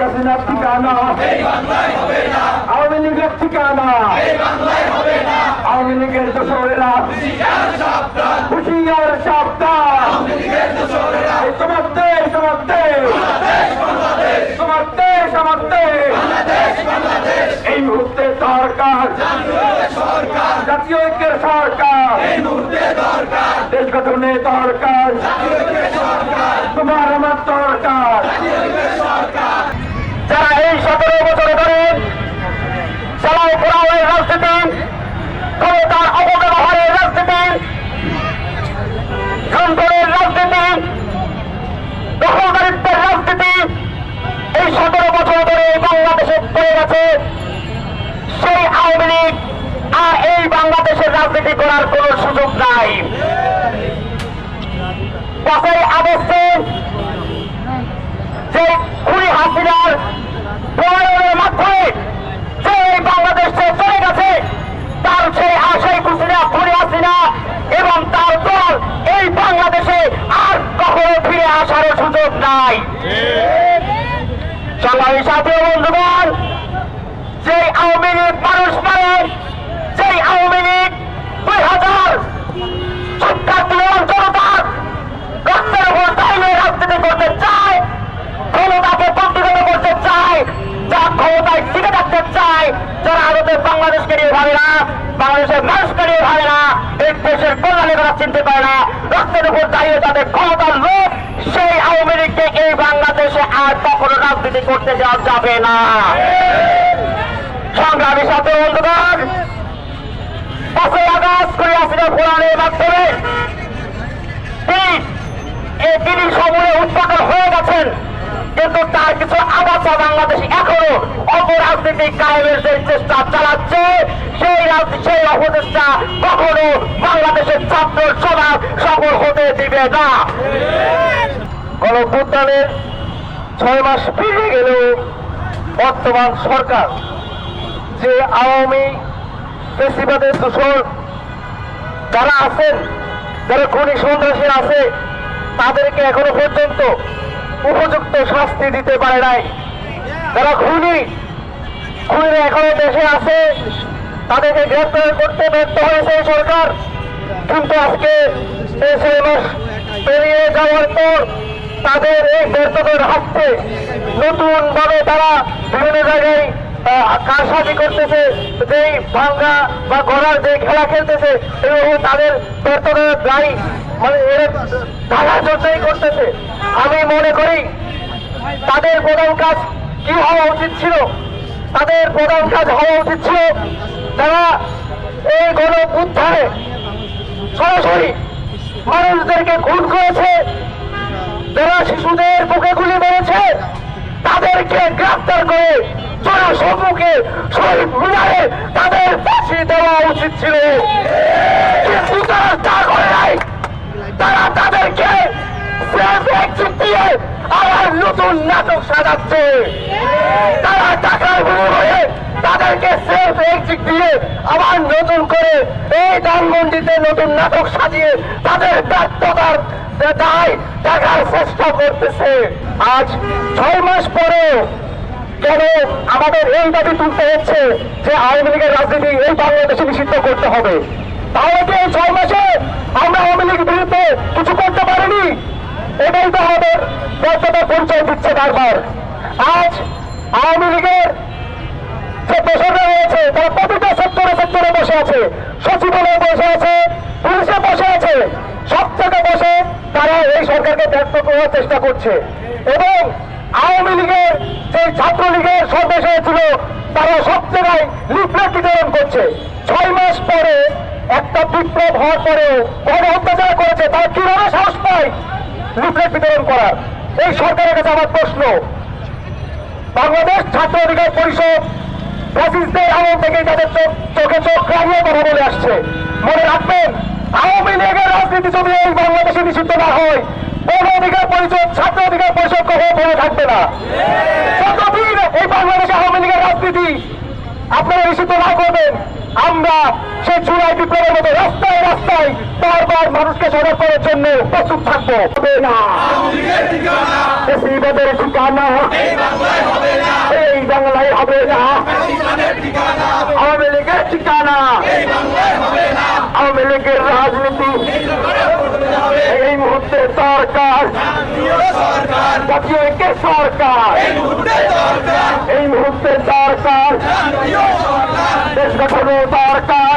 হাসিনার ঠিকানা। আওয়ামী লীগের ঠিকানা। আওয়ামী লীগের দোসরেরা। হুশিয়ার সাবধান। তোমার দরকার। তোমার আমার দরকার। যারা এই সতেরো বছর ধরে চালাও পোড়াওয়ের রাজনীতি ক্ষমতার অপব্যবহারের রাজনীতি সন্ত্রের রাজনীতি, দখলদারিত্বের রাজনীতি এই সতেরো বছর ধরে বাংলাদেশে করে গেছে। সেই আওয়ামী লীগ আর এই বাংলাদেশের রাজনীতি করার কোন সুযোগ নাই। পাঁচই আগস্টে যে খুনি হাসিনার প্রয়োজনের মাধ্যমে যে বাংলাদেশ চলে গেছে, তার সেই আশাই কুসিনা, খুনি হাসিনা এবং তার দল এই বাংলাদেশে আর কখনো ফিরে আসার সুযোগ নাই। সংগ্রামী সাথী বন্ধুগণ যে আওয়ামী লীগ মানুষ মানে সেই আওয়ামী লীগ দুই হাজার যারা আমাদের বাংলাদেশকে নিয়ে ভাবে না, বাংলাদেশের মানুষকে নিয়ে ভাবে না, এই দেশের কল্যাণে তারা চিনতে পারে না, রক্তের উপর দাঁড়িয়ে তাদের ক্ষমতার লোক সেই আওয়ামী লীগকে এই বাংলাদেশে আর কখনো রাজনীতি করতে দেওয়া যাবে না। সংগ্রামী সাথে বন্ধুগণ, পাঁচই আগস্ট করে আসিনা ফোরানের মাধ্যমে। তার কিছু আগাছা বাংলাদেশ এখনও অপরাজনীতিক কায়েমের যে চেষ্টা চালাচ্ছে। সেই সেই অপচেষ্টা কখনো বাংলাদেশের ছাত্র সমাজ সফল হতে দিবে না। গণভ্যুত্থানের ছয় মাস পেরিয়ে গেলেও বর্তমান সরকার যে আওয়ামী পেশিবাদের দূষণ যারা আছেন, যারা খুনি সন্ত্রাসী আছে, তাদেরকে এখনও পর্যন্ত উপযুক্ত শাস্তি দিতে পারে নাই। যারা খুনি, খুনিরা এখনও দেশে আছে, তাদেরকে গ্রেপ্তার করতে ব্যর্থ হয়েছে সরকার। কিন্তু আজকে পেরিয়ে যাওয়ার পর তাদের এই ব্যর্থতার হাতে নতুন ভাবে তারা বিভিন্ন জায়গায় কারসাজি করতেছে, যেই ভাঙ্গা বা গড়ার যে খেলা খেলতেছে তাদের ব্যর্থতার দায়ী মানে এর ঢাকার জন্যই করতেছে আমি মনে করি তাদের প্রধান কাজ কি হওয়া উচিত ছিল? তাদের প্রধান কাজ হওয়া উচিত ছিল তারা এই গণ উদ্ধারে সরাসরি মানুষদেরকে খুন করেছে, যারা শিশুদের বুকে গুলি মেরেছে, তাদেরকে গ্রেফতার করে জনসম্মুখে শহীদ মিনারে তাদের ফাঁসি দেওয়া উচিত ছিল। কিন্তু তারা তা করে নাই। তারা তাদেরকে দিয়ে আবার নতুন নাটক সাজাচ্ছে। তারা টাকার বিনিময়ে তাদেরকে সেফ এক্সিট দিয়ে আবার নতুন করে এই ধানমন্ডিতে নতুন নাটক সাজিয়ে তাদের ব্যর্থতার দায় টাকার চেষ্টা করতেছে। আজ ছয় মাস পরে কেন আমাদের এই দাবি তুলতে হচ্ছে যে আওয়ামী লীগের রাজনীতি এই বাংলাদেশে নিষিদ্ধ করতে হবে? তাহলে কি এই ছয় মাসে আমরা আওয়ামী লীগের বিরুদ্ধে কিছু করতে পারিনি? এটাই তো আমাদের পরিচয় দিচ্ছে বারবার। আজ আওয়ামী লীগের যে দোষররা রয়েছে, তারা প্রতিটা সেক্টরে সেক্টরে বসে আছে। সচিবালয়ে বসে আছে, পুলিশে বসে আছে। সব জায়গায় বসে তারা এই সরকারকে ব্যর্থ করার চেষ্টা করছে। এবং আওয়ামী লীগের যে ছাত্রলীগের সর্বেশ হয়েছিল তারা সব জায়গায় লিফলেট বিতরণ করছে। ছয় মাস পরে একটা বিপ্লব হওয়ার পরেও গণহত্যা যারা করেছে, তারা কীভাবে সাহস পায়? লিফলেট বিতরণ করার। এই সরকারের কাছে আমার প্রশ্ন। বাংলাদেশ ছাত্র অধিকার পরিষদ ফ্যাসিস্টদের আমল থেকে তাদের চোখ চোখে রাখিয়ে কথা বলে আসছে, মনে রাখবেন, আওয়ামী লীগের রাজনীতি যদি এই বাংলাদেশে নিষিদ্ধ না হয় গণ অধিকার পরিষদ, ছাত্র অধিকার পরিষদ কখনো বলে থাকবে না। যতদিন এই বাংলাদেশে আওয়ামী লীগের রাজনীতি আপনারা নিষিদ্ধ না করবেন আমরা সে জুলাই বিপ্লবের মতো রাস্তায় রাস্তায় বারবার মানুষকে সজাগ করার জন্য প্রস্তুত থাকব। ঠিকানা এই বাংলায় হবে না। আওয়ামী লীগের ঠিকানা আওয়ামী লীগের রাজনীতি দরকার। জাতীয় ঐক্যের সরকার। এই মুহূর্তে দরকার। দেশ গঠনের দরকার।